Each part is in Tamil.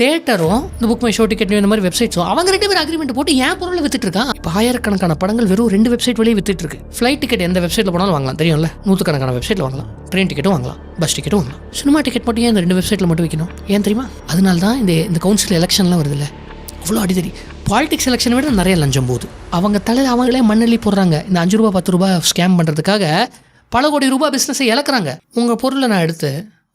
தேட்டரும் இந்த புக் மை ஷோ டிக்கெட் இந்த மாதிரி வெப்சைட்ஸும் அவங்க ரெண்டு பேர் அக்ரிமெண்ட் போட்டு ஏன் பொருளை வித்துட்டு இருக்கான் இப்போ ஆயிரக்கணக்கான படங்கள் வெறும் ரெண்டு வெப்சைட் வழியே வித்துட்டு இருக்கு. ஃப்ளைட் டிக்கெட் எந்த வெப்சைட்டில் போனாலும் வாங்கலாம். தெரியும்ல? நூற்றுக்கணக்கான வெப்சைட்டில் வாங்கலாம். ட்ரெயின் டிக்கெட்டும் வாங்கலாம். பஸ் டிக்கெட்டும் வாங்கலாம். சினிமா டிக்கெட் மட்டும் ஏன் இந்த ரெண்டு வெப்சைட்டில் மட்டும் வைக்கணும்? ஏன் தெரியுமா? அதனால தான் இந்த இந்த கவுன்சில் எலெக்ஷன்லாம் வருதுல்ல? அவ்வளோ அடிதடி. பாலிடிக்ஸ் எலெக்ஷனை விட நிறைய லஞ்சம் போகுது. அவங்க தலையில் அவங்களே மண்ணள்ளி போடுறாங்க. இந்த அஞ்சு ரூபா பத்து ரூபா ஸ்கேம் பண்ணுறதுக்காக பல கோடி ரூபாய் பிஸ்னஸை இழக்கிறாங்க. உங்கள் பொருளை நான் எடுத்து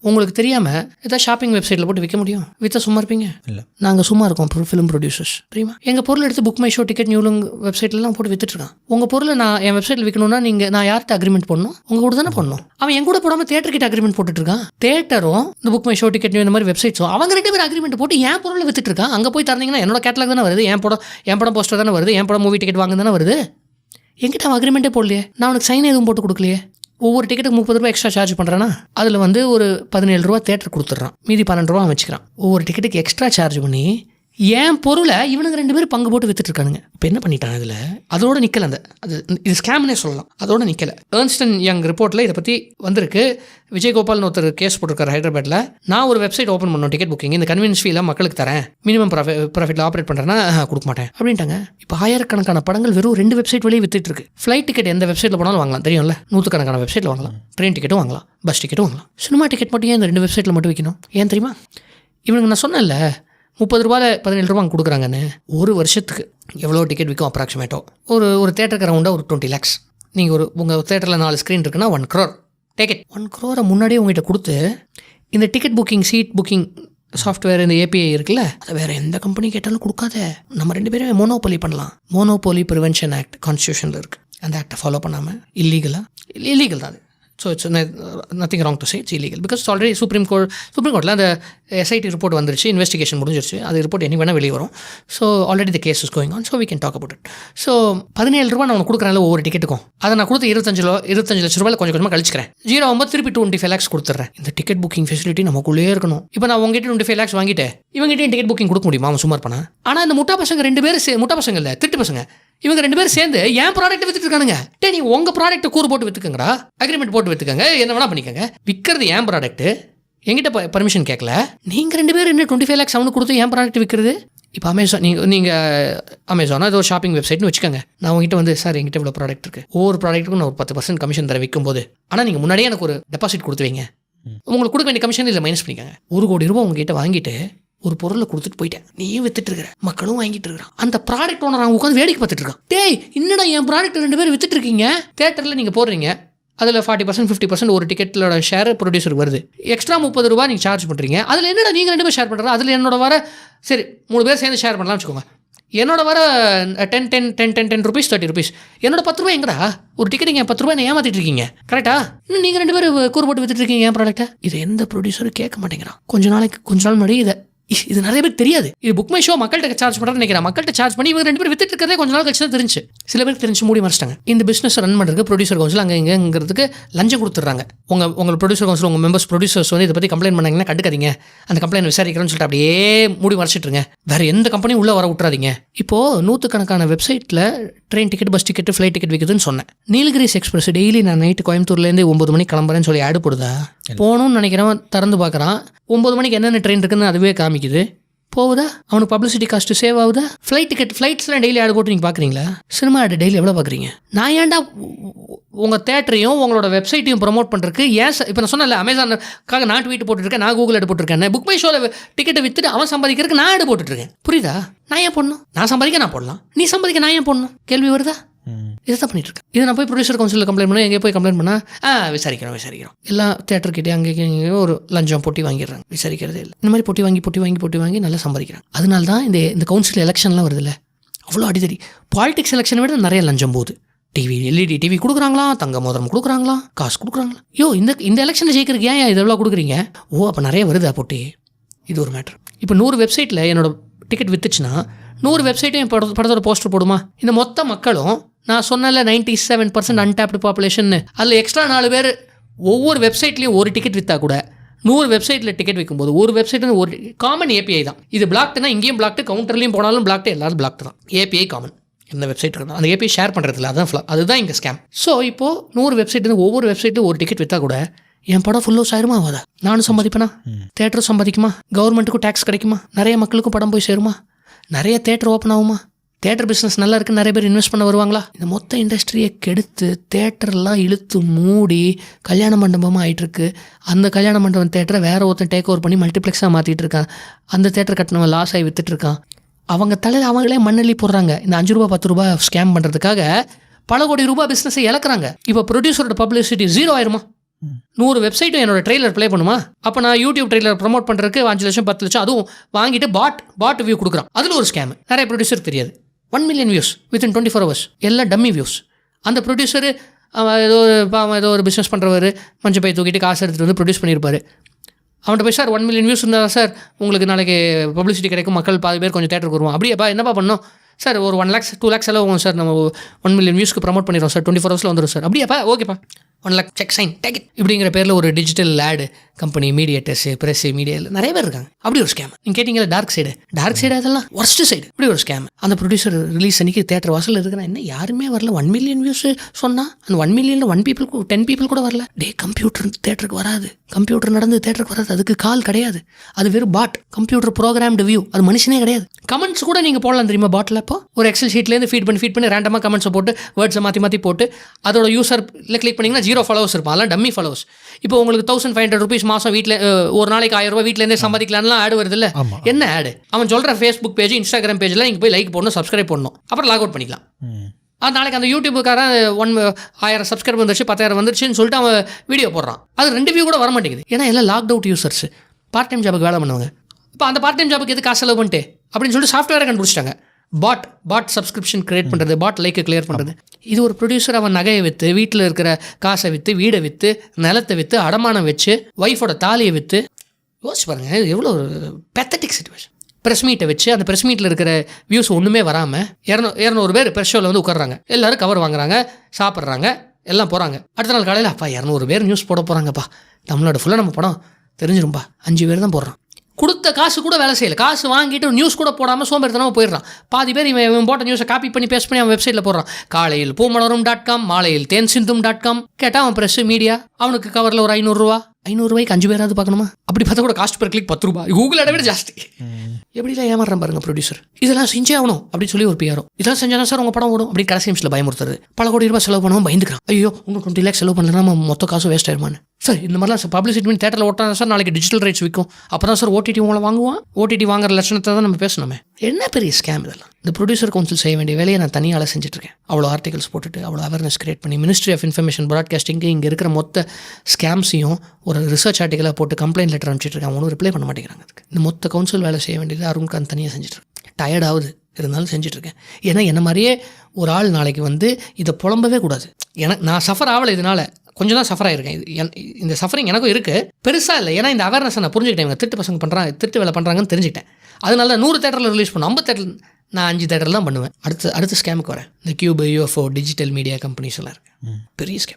உங்களுக்கு தெரியாமல் ஏதாவது ஷாப்பிங் வெப்சைட்டில் போட்டு விற்க முடியும்? விற்ற சும்மா இருப்பீங்க? இல்லை. நாங்கள் சும்மா இருக்கோம் ஃபிலிம் ப்ரொடியூசர்ஸ் தெரியுமா எங்கள் பொருள் எடுத்து புக் மை ஷோ டிக்கெட் நியூலுங் வெப்சைட்லாம் போட்டு வித்துட்ருக்கான் உங்கள் பொருளை நான் என் வெப்சைட்டில் விற்கணும்னா நீங்கள் நான் யார்கிட்ட அக்ரிமெண்ட் பண்ணணும் உங்கள் கூட தானே பண்ணணும் அவன் என் கூட போடாமல் தேட்டர் கிட்ட அக்ரிமெண்ட் போட்டுட்டு இருக்கான். தேட்டரும் இந்த book my show ticket new இந்த மாதிரி வெப்சைட்ஸும் அவங்க ரெண்டு பேர் அக்ரிமெண்ட் போட்டு என் பொருளை வித்துட்டு இருக்கான். அங்கே போய் தரீங்கன்னா என்னோட கேட்டலாக் தானே வருது. என் படம் என் படம் போஸ்டர் தானே வருது. என் படம் மூவி டிக்கெட் வாங்க தானே வருது. என்கிட்ட அவன் அக்ரிமெண்ட்டே போடலையே. நான் உனக்கு சைன் எதுவும் போட்டு கொடுக்கலையே? ஒவ்வொரு டிக்கெட்டுக்கு முப்பது ரூபா எக்ஸ்ட்ரா சார்ஜ் பண்ணுறேன்னா அதில் வந்து ஒரு பதினேழு ரூபா தேட்டர் கொடுத்துட்றான். மீதி பன்னெண்டு ரூபா வச்சுக்கிறான். ஒவ்வொரு டிக்கெட்டுக்கு எக்ஸ்ட்ரா சார்ஜ் பண்ணி என் பொருளை இவனுங்க ரெண்டு பேரும் பங்கு போட்டு வித்துட்டு இருக்கானுங்க இப்போ என்ன பண்ணிட்டான் இதில் அதோட நிற்கல அந்த அது இது ஸ்கேம்னே சொல்லலாம். அதோட நிற்கல ஏர்ன்ஸ்டன் யங் ரிப்போர்ட்டில் இதை பற்றி வந்திருக்கு. விஜயகோபால்னு ஒருத்தர் கேஸ் போட்டிருக்காரு ஹைதராபாத்தில் நான் ஒரு வெப்சைட் ஓப்பன் பண்ணோம் டிக்கெட் புக்கிங் இந்த கன்வீனியன்ஸ் ஃபீலாம் மக்களுக்கு தரேன். மினிமம் ப்ராஃபிட் ப்ராஃபிட்டில் ஆப்ரேட் பண்ணுறேன்னா கொடுக்க மாட்டேன். அப்படின்ட்டாங்க. இப்போ ஆயிரக்கணக்கான படங்கள் வெறும் ரெண்டு வெப்சைட் வழியே வித்துட்டு இருக்கு ஃப்ளைட் டிக்கெட் எந்த வெப்சைட்டில் போனாலும் வாங்கலாம். தெரியும்ல? நூற்றுக்கணக்கான வெப்சைட்டில் வாங்கலாம். ட்ரெயின் டிக்கெட்டும் வாங்கலாம். பஸ் டிக்கெட்டும் வாங்கலாம். சினிமா டிக்கெட் மட்டும் ஏன் இந்த ரெண்டு வெப்சைட்டில் மட்டும் வைக்கணும்? ஏன் தெரியுமா? இவனுக்கு நான் சொன்னேன்ல முப்பது ரூபாயில் பதினேழு ரூபா கொடுக்குறாங்கன்னு ஒரு வருஷத்துக்கு எவ்வளோ டிக்கெட் விற்கும் அப்ராக்சிமேட்டோ ஒரு ஒரு தேட்டருக்கு ரவுண்டாக ஒரு டுவெண்ட்டி லேக்ஸ் நீங்கள் ஒரு உங்கள் தேட்டரில் நாலு ஸ்க்ரீன் இருக்குன்னா ஒன் க்ரோர் டிக்கெட் ஒன் க்ரோரை முன்னாடியே உங்ககிட்ட கொடுத்து இந்த ticket booking seat booking software இந்த ஏபிஐ இருக்குல்ல அதை வேறு எந்த கம்பெனி கேட்டாலும் கொடுக்காத. நம்ம ரெண்டு பேரும் மோனோபோலி பண்ணலாம். மோனோபோலி ப்ரிவென்ஷன் ஆக்ட் கான்ஸ்டியூஷனில் இருக்குது அந்த ஆக்டை ஃபாலோ பண்ணாமல் இல்லீகலாக இல்லீகல் தான் அது. So it's nothing wrong to say it's illegal because already supreme court supreme கோர்ட்டில் அந்த எஸ்ஐடி ரிப்போர்ட் வந்துருச்சு இன்வெஸ்டிகேஷன் முடிஞ்சிருச்சு. அது ரிப்போர்ட் எனி வேணால் வெளியே வரும். So already the case is going on so we can talk about it so பதினேழு ரூபா நான் உனக்கு கொடுக்குறேன் ஒவ்வொரு டிக்கெட்டுக்கும் அதை நான் கொடுத்து இருபத்தஞ்சு ரூபா இருபத்தஞ்சு லட்ச ரூபாயில் கொஞ்சம் கொஞ்சமாக கழிச்சிக்கிறேன். ஜீரோ ஒம்பது திருப்பி டுவெண்ட்டி ஃபைவ் லேக்ஸ் கொடுத்துறேன் இந்த டிக்கெட் புக்கிங் ஃபெசிலிட்டி நமக்குள்ளே இருக்கணும். இப்போ நான் உங்ககிட்ட டுவெண்ட்டி ஃபைவ் லேக்ஸ் வாங்கிட்டேன். இவங்ககிட்ட டிக்கெட் புக்கிங் கொடுக்க முடியுமா? அவன் சும்மா இருப்பானா? ஆனால் இந்த முட்டா பசங்க ரெண்டு பேர் முட்டா பசங்க இல்லை திட்டு பசங்க. இவங்க ரெண்டு பேரும் சேர்ந்து என் ப்ராடக்ட் வித்துட்டு இருக்கானுங்க? டே நீ உங்க ப்ராடக்ட் கூறு போட்டு வித்துக்கங்கடா. அக்ரிமெண்ட் போட்டு வித்துக்கங்க. என்ன வேணா பண்ணிக்கங்க. விற்கிறது என் ப்ராடக்ட் என்கிட்ட பர்மிஷன் கேட்கல நீங்க ரெண்டு பேரும் என்ன டுவெண்ட்டி ஃபைவ் லேக்ஸ் அவனுக்கு கொடுத்து என் ப்ராடக்ட் விற்கிறது இப்போ அமேசான் நீங்கள் நீங்கள் அமேசானா ஏதோ ஷாப்பிங் வெப்சைட்னு வச்சுக்கோங்க. நான் உங்ககிட்ட வந்து சார் என்கிட்ட இவ்வளோ ப்ராடக்ட் இருக்குது ஒவ்வொரு ப்ராடக்ட்டுக்கும் நான் ஒரு பத்து பர்சன்ட் கமிஷன் தர விற்கும்போது ஆனால் நீங்கள் முன்னாடியே எனக்கு ஒரு டெபாசிட் கொடுத்து வைங்க. உங்களுக்கு கொடுக்க வேண்டிய கமிஷன் இதில் மைனஸ் பண்ணிக்கோங்க. ஒரு கோடி ரூபாய் உங்ககிட்ட வாங்கிட்டு ஒரு பொருளை கொடுத்துட்டு போயிட்டேன். நீயும் வித்துட்டு இருக்கிற. மக்களும் வாங்கிட்டு இருக்கிறான். அந்த ப்ராடக்ட் ஓனர் அவங்க உட்காந்து வேடிக்கை பார்த்துட்டு இருக்கான். டேய் என்னடா என் ப்ராடக்ட் ரெண்டு பேரும் வித்துட்டு இருக்கீங்க? தேட்டரில் நீங்கள் போடுறீங்க. அதில் ஃபார்ட்டி பர்சன்ட் ஃபிஃப்டி பர்சன்ட் ஒரு டிக்கெட்டோட ஷேர் ப்ரொடியூசர் வருது. எக்ஸ்ட்ரா முப்பது ரூபா நீங்கள் சார்ஜ் பண்ணுறீங்க அதில் என்னடா நீங்கள் ரெண்டு பேர் ஷேர் பண்ணுறது அதில் என்னோட வர சரி மூணு பேர் சேர்ந்து ஷேர் பண்ணலாம்னு வச்சுக்கோங்க. என்னோட வர ten ten ten ten ten rupees thirty rupees என்னோட பத்து ரூபாய் எங்கடா? ஒரு டிக்கெட் நீங்கள் பத்து ரூபாய் ஏமாத்திட்டு இருக்கீங்க? கரெக்டா இன்னும் நீங்கள் ரெண்டு பேரும் கூறு போட்டு வித்துட்டு இருக்கீங்க என் ப்ராடக்ட்டை இது எந்த ப்ரொடியூசரும் கேட்க மாட்டேங்கிறான். கொஞ்ச நாளைக்கு கொஞ்ச நாள் முன்னாடி இதை இது நிறைய பேர் தெரியாது. இது புக் மை ஷோ மக்கள்கிட்ட சார்ஜ் பண்ணுறேன்னு நினைக்கிறேன். மக்கள்கிட்ட சார்ஜ் பண்ணி இவங்க ரெண்டு பேர் வித்துட்டு இருக்கிறதே கொஞ்ச நாள் கழிச்சு தான் தெரிஞ்சு. சில பேருக்கு தெரிஞ்சு மூடி மறைச்சிட்டாங்க. இந்த பிஸ்னஸ் ரன் பண்ணுறதுக்கு ப்ரொடியூசர் கவுன்சில் அங்கே இங்கேங்கிறதுக்கு லஞ்சம் கொடுத்துட்றாங்க. உங்கள் உங்கள் ப்ரொடியூசர் கவுன்சில் உங்கள் மெம்பர்ஸ் ப்ரொடியூசர்ஸ் வந்து இதை பற்றி கம்ப்ளைண்ட் பண்ணாங்கன்னா கண்டுக்காதீங்க. அந்த கம்ப்ளைண்ட் விசாரிக்கிறேன்னு சொல்லிட்டு அப்படியே மூடி மறைச்சிட்ருங்க வேறு எந்த கம்பெனியும் உள்ளே வர விட்றாதீங்க இப்போது நூற்றுக்கணக்கான வெப்சைட்டில் train ticket bus ticket flight ticket விற்குதுன்னு சொன்னேன். நீலகிரிஸ் எக்ஸ்பிரஸ் டெய்லி நான் நைட்டு கோயம்புத்தூர்லேருந்து ஒம்பது மணிக்கு கிளம்புறேன்னு சொல்லி ஆடு போடுதா? போகணும்னு நினைக்கிறவன் திறந்து பார்க்குறான். ஒம்பது மணிக்கு என்னென்ன ட்ரெயின் இருக்குன்னு அதுவே காமிக்குது போகுதா? அவனுக்கு பப்ளிசிட்டி காஸ்ட் சேவ் ஆகுதா? ஃப்ளைட் டிக்கெட் ஃப்ளைட்ஸ்லாம் டெய்லி ஆடு போட்டு நீங்கள் பார்க்குறீங்களா சினிமா ஆடு டெய்லி எவ்வளோ பார்க்குறீங்க நான் ஏன்டா உங்கள் தேட்டரையும் உங்களோட வெப்சைட்டையும் ப்ரோமோட் பண்ணுறதுக்கு ஏன் இப்போ நான் சொன்னல அமேசானுக்காக நான் ட்வீட் போட்டுருக்கேன் நான் கூகுள் ஆடு போட்டிருக்கேன் புக் மை ஷோவில் டிக்கெட்டை வித்துட்டு அவன் சம்பாதிக்கிறதுக்கு நான் ஆடு போட்டுட்ருக்கேன் புரியுதா? நான் ஏன் போடணும்? நான் சம்பாதிக்க நான் போடலாம். நீ சம்பாதிக்க நான் ஏன் போடணும்? கேள்வி வருதா? இதை தான் பண்ணிட்டு இருக்கேன் இதை நான் போய் ப்ரொடியூசர் கவுன்சிலில் கம்ப்ளைண்ட் பண்ண எங்கே போய் கம்ப்ளைண்ட் பண்ணால் ஆ விசாரிக்கிறோம் விசாரிக்கிறோம். எல்லா தேட்டர்கிட்டே அங்கே இங்கே ஒரு லஞ்சம் பொட்டி வாங்கிடுறாங்க. விசாரிக்கிறதே இல்லை. இந்த மாதிரி பொட்டி வாங்கி பொட்டி வாங்கி பொட்டி வாங்கி நல்லா சம்பாதிக்கிறாங்க. அதனால தான் இந்த இந்த கவுன்சில் எலெக்ஷன்லாம் வருதுல்ல அவ்வளோ அடிதடி. பாலிடிக்ஸ் எலெக்ஷனை விட நிறைய லஞ்சம் போகுது. டிவி எல்இடி டிவி கொடுக்குறாங்களா? தங்க மோதிரம் கொடுக்குறாங்களா? காசு கொடுக்குறாங்களா? யோ இந்த இந்த எலெக்ஷனில் ஜெயிக்கிறதுக்கு ஏன் இது எவ்வளோ கொடுக்குறீங்க? ஓ அப்போ நிறைய வருதா பொட்டி. இது ஒரு மேட்ரு இப்போ நூறு வெப்சைட்டில் என்னோட டிக்கெட் வித்துச்சுன்னா நூறு வெப்சைட்டும் என் படத்தோட போஸ்டர் போடுமா? இந்த மொத்த மக்களும் நான் சொன்னல ninety seven percent untapped population அதில் எக்ஸ்ட்ரா நாலு பேர் ஒவ்வொரு வெப்சைட்லேயும் ஒரு டிக்கெட் விற்றா கூட நூறு வெப்சைட்டில் டிக்கெட் விற்கும்போது ஒரு வெப்சைட் ஒரு காமன் ஏபிஐ தான். இது பிளாக்ட்னா இங்கேயும் பிளாக்டு கவுண்டர்லையும் போனாலும் பிளாக்டு எல்லாரும் பிளாக்டு தான். ஏபிஐ காமன் எந்த வெப்சைட் இருக்கணும் அந்த ஏபிஐ ஷேர் பண்ணுறதுல அதான் fla- அதுதான் இங்கே ஸ்கேம் ஸோ இப்போது நூறு வெப்சைட் ஒவ்வொரு வெப்சைட்லையும் ஒரு டிக்கெட் விற்றா கூட என் படம் ஃபுல் ஹவுஸ் ஆயிருமா ஆகாதா நானும் சம்பாதிப்பேனா? தேட்டரும் சம்பாதிக்குமா? கவர்மெண்ட்டுக்கும் டேக்ஸ் கிடைக்குமா? நிறைய மக்களுக்கும் படம் போய் சேருமா? நிறைய தேட்டர் ஓப்பன் ஆகுமா? தேட்டர் பிஸ்னஸ் நல்லா இருக்கு நிறைய பேர் இன்வெஸ்ட் பண்ண வருவாங்களா? இந்த மொத்த இண்டஸ்ட்ரியை கெடுத்து தேட்டர்லாம் இழுத்து மூடி கல்யாண மண்டபமாக ஆகிட்டுருக்கு அந்த கல்யாண மண்டபம் தேட்டரை வேற ஒருத்தன் டேக் ஓவர் பண்ணி மல்டிப்ளெக்ஸாக மாற்றிட்டு இருக்கான். அந்த தேட்டர் கட்டினவன் லாஸ் ஆகி வித்துட்ருக்கான் அவங்க தலையில் அவங்களே மண்ணள்ளி போடுறாங்க. இந்த அஞ்சு ரூபா பத்து ரூபா ஸ்கேம் பண்ணுறதுக்காக பல கோடி ரூபாய் பிஸ்னஸை இழக்கிறாங்க. இப்போ ப்ரொடியூசரோட பப்ளிசிட்டி ஜீரோ ஆயிருமா? நூறு வெப்சைட்டும் என்னோட ட்ரெய்லர் ப்ளே பண்ணுமா? அப்போ நான் யூடியூப் ட்ரெய்லர் ப்ரோமோட் பண்ணுறதுக்கு அஞ்சு லட்சம் பத்து லட்சம் அதுவும் வாங்கிட்டு பாட் பாட் வியூ கொடுக்குறான். அதில் ஒரு ஸ்கேம் நிறைய ப்ரொடியூசர் தெரியாது. One million views within twenty four hours எல்லாம் டம்மி வியூஸ் அந்த ப்ரொடியூசர் அவன் ஏதோ ஒரு அவன் ஏதோ ஒரு பிஸ்னஸ் பண்ணுறவர் மஞ்சள் பை தூக்கிட்டு காசு எடுத்துகிட்டு வந்து ப்ரொடியூஸ் பண்ணியிருப்பார் அவன்கிட்ட போய் சார் ஒன் மில்லியன் வியூஸ் இருந்தால் சார் உங்களுக்கு நாளைக்கு பப்ளிசிட்டி கிடைக்கும் மக்கள் பாதி பேர் கொஞ்சம் தேட்டருக்கு வருவோம் அப்படியேப்பா என்னப்பா பண்ணோம் சார் ஒரு ஒன் லேக்ஸ் டூ லேக்ஸ் செலவு சார் நம்ம ஒன் மில்லியன் வியூஸ்க்கு ப்ரமோட் பண்ணிடுறோம் சார் டுவெண்ட்டி ஃபோர் ஹவர்ஸில் வந்துடும் சார். அப்படியாப்பா ஓகேப்பா one lakh cheque sign take இப்படிங்கிற பேரில் ஒரு டிஜிட்டல் ஆடு கம்பெனி மீடியேட்டர்ஸ் ப்ரெஸ் மீடியா நிறைய பேர் இருக்காங்க. அப்படி ஒரு ஸ்கேம் நீங்கள் கேட்டீங்களா டார்க் சைடு டார்க் சைடு அதெல்லாம் ஒர்ஸ்ட் சைடு இப்படி ஒரு ஸ்கேம் அந்த ப்ரொடியூசர் ரிலீஸ் அன்னைக்கு தேட்டர் வாசல் இருக்கிறேன் என்ன யாருமே வரல. ஒன் மில்லியன் வியூஸ் சொன்னால் அந்த ஒன் மில்லியனில் ஒன் பீப்புள் டென் பீப்புள் கூட வரல. டே கம்ப்யூட்டர் தேட்டருக்கு வராது. கம்ப்யூட்டர் நடந்து தேட்டருக்கு வராது. அதுக்கு கால் கிடையாது. அது வெறும் பாட் கம்ப்யூட்டர் ப்ரோக்ராம்டு வியூ அது மனுஷனே கிடையாது. கமெண்ட்ஸ் கூட நீங்கள் போடலாம் தெரியுமா பாட்டில் இப்போ ஒரு எக்ஸல் ஷீட்லேருந்து ஃபீட் பண்ணி ஃபீட் பண்ணி ரேண்டமாக கமெண்ட்ஸை போட்டு வேர்ட்ஸை மாற்றி மாற்றி போட்டு அதோட யூசர் இல்லை கிளிக் பண்ணிங்கன்னா ஜீரோ ஃபாலோவர்ஸ் இருப்பான். அதெல்லாம் டம்மி ஃபாலோவர்ஸ் இப்போ உங்களுக்கு தௌசண்ட் ஃபைவ் ஹண்ட்ரட் ருபீஸ் மாதம் வீட்டில் ஒரு நாளைக்கு ஆயிரம் ரூபாய் வீட்டிலேருந்தே சம்பாதிக்கலாம்லாம் ஆடு வருது இல்லை. என்ன ஆடு அவன் சொல்கிற ஃபேஸ்புக் பேஜ் இன்ஸ்டாகிராம் பேஜில் நீங்கள் போய் லைக் போடணும் சப்ஸ்கிரைப் பண்ணணும் அப்புறம் லாக் அவுட் பண்ணிக்கலாம். அது நாளைக்கு அந்த யூடியூபுக்காரன் ஒன் ஆயிரம் சப்ஸ்கிரைப் வந்துருச்சு பத்தாயிரம் வந்துருச்சுன்னு சொல்லிட்டு அவன் வீடியோ போடுறான். அது ரெண்டு வியூ கூட வர மாட்டேங்குது ஏன்னா எல்லாம் locked out users part time ஜாபுக்கு வேலை பண்ணுவாங்க. இப்போ அந்த பார்ட் டைம் ஜாபுக்கு எது காசு செலவு பண்ணிட்டு? அப்படின்னு சொல்லிட்டு சாஃப்ட்வேரை கண்டுபிடிச்சிட்டாங்க. பாட் பாட் சப்ஸ்கிரிப்ஷன் கிரியேட் பண்ணுறது பாட் லைக்கை கிளியர் பண்ணுறது இது ஒரு ப்ரொடியூசர் அவன் நகையை விற்று வீட்டில் இருக்கிற காசை விற்று வீடை விற்று நிலத்தை விற்று அடமானம் வச்சு ஒய்ஃபோட தாலியை விற்று யோசிச்சு பாருங்க இது எவ்வளோ ஒரு பெத்தட்டிக் சுச்சுவேஷன் ப்ரெஸ் மீட்டை வச்சு அந்த ப்ரெஸ் மீட்டில் இருக்கிற வியூஸ் ஒன்றுமே வராமல் இரநூ இரநூறு பேர் ப்ரெஸ் ஷோவில் வந்து உட்கார்றாங்க. எல்லாரும் கவர் வாங்குறாங்க சாப்பிட்றாங்க எல்லாம் போகிறாங்க அடுத்த நாள் காலையில் அப்பா இரநூறு பேர் நியூஸ் போட போகிறாங்கப்பா தமிழ்நாடு ஃபுல்லாக நம்ம படம் தெரிஞ்சிரும்பா. அஞ்சு பேர் தான் போடுறான் கொடுத்த காசு கூட வேலை செய்யல. காசு வாங்கிட்டு நியூஸ் கூட போடாமல் சோம்பேறித்தனமாக போயிடுறான். பாதி பேர் இவன் இவன் போட்ட நியூஸை காப்பி பண்ணி பேஸ்ட் பண்ணி அவன் வெப்சைட்டில் போடுறான். காலையில் பூமலரும் டாட் காம் மாலையில் தேன் சிந்தும் டாட் காம் கேட்டால் அவன் ப்ரெஸ்ஸு மீடியா அவனுக்கு கவரில் ஒரு ஐநூறுரூவா ஐநூறுரூவாய்க்கு அஞ்சு பேராவது பார்க்கணுமா? அப்படி பார்த்தா கூட காஸ்ட் பர் கிளிக் பத்து ரூபாய் கூகுள் விட ஜாஸ்தி. எப்படிலாம் ஏமாறுறான் பாருங்க ப்ரொடியூசர் இதெல்லாம் செஞ்சே ஆகணும் அப்படின்னு சொல்லி ஒரு பிஆரோ இதெல்லாம் செஞ்சாலும் சார் உங்க படம் ஓடும். அப்படி கடைசி நிமிஷத்தில் பயமுறுத்துறது. பல கோடி ரூபாய் செலவு பண்ணவும் பயந்துக்கிறான். ஐயோ உங்க டுவெண்ட்டி லேக்ஸ் செலவு பண்ணலாம் மொத்த காசு வேஸ்ட் ஆயிருமான்னு. சார் இந்த மாதிரிலாம் பப்ளிசிட்டி பண்ணி தேட்டரில் ஓட்டினா சார் நாளைக்கு டிஜிட்டல் ரைட்ஸ் விற்கும். அப்போ தான் சார் ஓடிடி உங்களை வாங்குவான் ஓடிடி வாங்குற லட்சணத்தை தான் நம்ம பேசணுமே. என்ன பெரிய ஸ்கேம் இதெல்லாம்? இந்த ப்ரொடியூசர் கவுன்சில் செய்ய வேண்டிய வேலையை நான் தனியால் செஞ்சுட்டு இருக்கேன் அவ்வளோ ஆர்டிகல்ஸ் போட்டுட்டு அவ்வளோ அவேர்னஸ் கிரியேட் பண்ணி மினிஸ்ட்ரி ஆஃப் இன்ஃபர்மேஷன் ப்ராட்காஸ்டிங்கு இங்கே இருக்கிற மொத்த ஸ்கேம்ஸையும் ஒரு ரிசர்ச் ஆர்டிக்கலாக போட்டு கம்ப்ளைண்ட் லெட்டர் அனுப்பிச்சிட்டு இருக்கேன் அவங்களும் ரிப்ளை பண்ண மாட்டேங்கிறாங்க அதுக்கு. இந்த மொத்த கவுன்சில் வேலை செய்ய வேண்டியது அருண்காந்த் தனியாக செஞ்சுட்ருக்கேன். டயர்ட் ஆகுது. இருந்தாலும் செஞ்சிட்ருக்கேன். ஏன்னா என்ன மாதிரியே ஒரு ஆள் நாளைக்கு வந்து இதை புலம்பவே கூடாது. எனக்கு நான் சஃபர் ஆகலை இதனால். கொஞ்சம் தான் சஃபர் ஆயிருக்கேன். இது என்- இந்த சஃபரிங் எனக்கும் இருக்குது பெருசாக இல்லை. ஏன்னா இந்த அவேர்னஸ் நான் புரிஞ்சுக்கிட்டேன். இவங்க திட்டு பசங்க பண்ணுறாங்க திட்டு வேலை பண்ணுறாங்கன்னு தெரிஞ்சுக்கிட்டேன். அதனால தான் நூறு தேட்டரில் ரிலீஸ் பண்ணும் ஐம்பது தேட்டர் நான் அஞ்சு தேட்டரில் தான் பண்ணுவேன். அடுத்து அடுத்த ஸ்கேமுக்கு வரேன். இந்த Qube UFO digital media companies எல்லாம் இருக்கு. பெரிய ஸ்கேம்